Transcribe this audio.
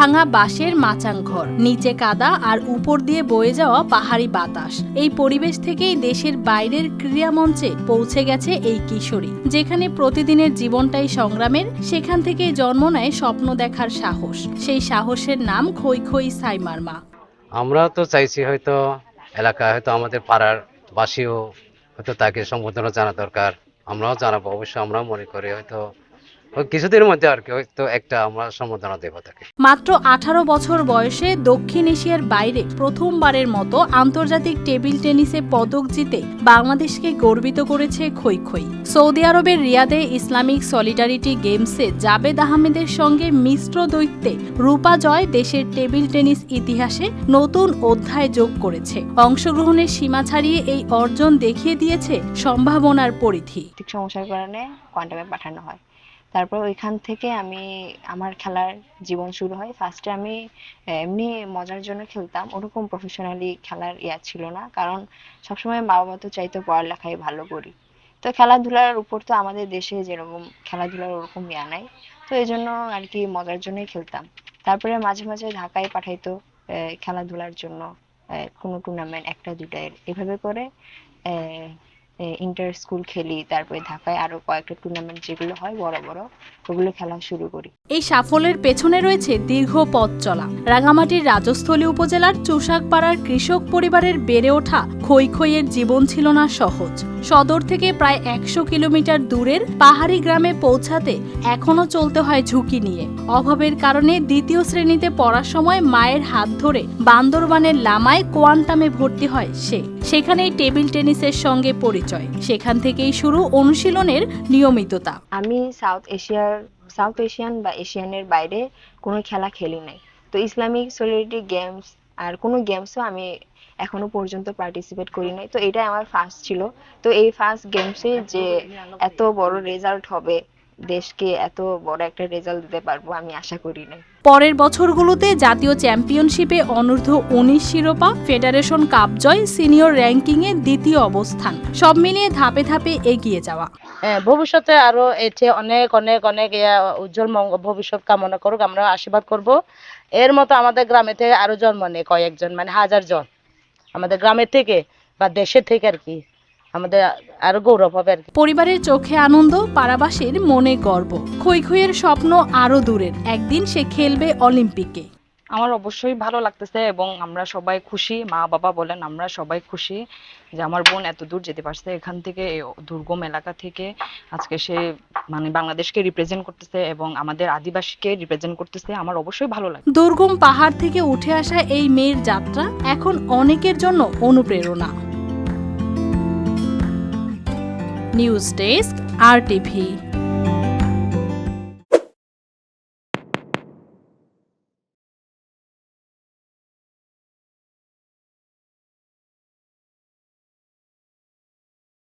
ভাঙা বাঁশের মাচাং ঘর। নিচে কাদা আর উপর দিয়ে বয়ে যাওয়া পাহাড়ি বাতাস। এই পরিবেশ থেকেই দেশের বাইরের ক্রীড়া মঞ্চে পৌঁছে গেছে এই কিশোরী, যেখানে প্রতিদিনের জীবনটাই সংগ্রামের, সেখান থেকেই জন্ম নেয় স্বপ্ন দেখার সাহস। সেই সাহসের নাম খই খই সাইমার মা আমরা তো চাইছি হয়তো এলাকায় হয়তো আমাদের পাড়ার বাসীও হয়তো তাকে সম্বোধনা জানা দরকার। আমরাও জানাব, অবশ্যই আমরাও মনে করি হয়তো কিছুদিনের মধ্যে আর কি হয়তো একটা আমরা সম্বোধনা দেবো তাকে। মাত্র আঠারো বছর বয়সে দক্ষিণ এশিয়ার বাইরে প্রথমবারের মতো আন্তর্জাতিক টেবিল টেনিসে পদক জিতে বাংলাদেশকে গর্বিত করেছে খই খই। সৌদি আরবের রিয়াদে ইসলামিক সলিডারিটি গেমসে জাবেদ আহমেদের সঙ্গে মিশ্র দৈত্যে রূপা জয় দেশের টেবিল টেনিস ইতিহাসে নতুন অধ্যায় যোগ করেছে। অংশগ্রহণের সীমা ছাড়িয়ে এই অর্জন দেখিয়ে দিয়েছে সম্ভাবনার পরিধি। ঠিক সমস্যার কারণে কোয়ান্টামে পাঠানো হয়। তারপর ওইখান থেকে আমি, আমার খেলার জীবন শুরু হয়। ফার্স্টে আমি এমনি মজার জন্য খেলতাম। ওরকম প্রফেশনালি খেলার ইয়া ছিল না। কারণ সবসময় মা বাবা তো চাইতো পড়ালেখায় ভালো করি। তো খেলাধুলার উপর তো আমাদের দেশে যেরকম খেলাধুলার ওরকম ইয়া নাই। তো এই জন্য আর কি মজার জন্যই খেলতাম। তারপরে মাঝে মাঝে ঢাকায় পাঠাইতো খেলাধুলার জন্য কোনো টুর্নামেন্ট একটা দুটা এভাবে করে ইন্টার স্কুল খেলি, তারপরে ঢাকায় আরও কয়েকটা টুর্নামেন্ট যেগুলো হয়, বড় বড়, ওগুলো খেলা শুরু করি। এই সাফল্যের পেছনে রয়েছে দীর্ঘ পথ চলা। রাঙামাটির রাজস্থলী উপজেলার চুষাকপাড়ার কৃষক পরিবারের বেড়ে ওঠা খই খইয়ের জীবন ছিল না সহজ। সদর থেকে প্রায় একশো কিলোমিটার দূরের পাহাড়ি গ্রামে পৌঁছাতে এখনও চলতে হয় ঝুঁকি নিয়ে। অভাবের কারণে দ্বিতীয় শ্রেণীতে পড়ার সময় মায়ের হাত ধরে বান্দরবানের লামায় কোয়ান্টামে ভর্তি হয় সে। সেখানেই টেবিল টেনিসের সঙ্গে পরিচয়। সেখান থেকেই শুরু অনুশীলনের নিয়মিততা। আমি সাউথ এশিয়ার, সাউথ এশিয়ান বা এশিয়ানের বাইরে কোনো খেলা খেলি নাই। তো ইসলামিক সলিডারিটি গেমস আর কোনো গেমসও আমি এখনও পর্যন্ত পার্টিসিপেট করি নাই। তো এটাই আমার ফার্স্ট ছিল। তো এই ফার্স্ট গেমসে যে এত বড় রেজাল্ট হবে, দেশকে এত বড় একটা রেজাল্ট দিতে পারব আমি আশা করি নাই। পরের বছরগুলোতে জাতীয় চ্যাম্পিয়নশিপে অনূর্ধ্ব উনিশ শিরোপা ফেডারেশন কাপ জয় সিনিয়র র্যাঙ্কিংয়ে দ্বিতীয় অবস্থান। সব মিলিয়ে ধাপে ধাপে এগিয়ে যাওয়া। ভবিষ্যতে আরও এতে অনেক অনেক অনেক উজ্জ্বল ভবিষ্যৎ কামনা করুক, আমরা আশীর্বাদ করব। এর মতো আমাদের গ্রামে থেকে আরও জন্ম নেই কয়েকজন মানে হাজার জন। আমাদের গ্রামের থেকে বা দেশের থেকে আর কি, আমাদের আরও গৌরব হবে আর পরিবারের চোখে আনন্দ, পাড়াবাসীর মনে গর্ব। খই খইয়ের স্বপ্ন আরও দূরের। একদিন সে খেলবে অলিম্পিকে। আমার অবশ্যই ভালো লাগতেছে এবং আমরা সবাই খুশি। মা, বাবা বলেন, আমরা সবাই খুশি যে আমার বোন এত দূর যেতে পারছে। এখান থেকে দুর্গম এলাকা থেকে আজকে সে মানে বাংলাদেশকে রিপ্রেজেন্ট করতেছে এবং আমাদের আদিবাসীকে রিপ্রেজেন্ট করতেছে। আমার অবশ্যই ভালো লাগে। দুর্গম পাহাড় থেকে উঠে আসা এই মেয়ের যাত্রা এখন অনেকের জন্য অনুপ্রেরণা। নিউজ ডেস্ক, আর টিভি।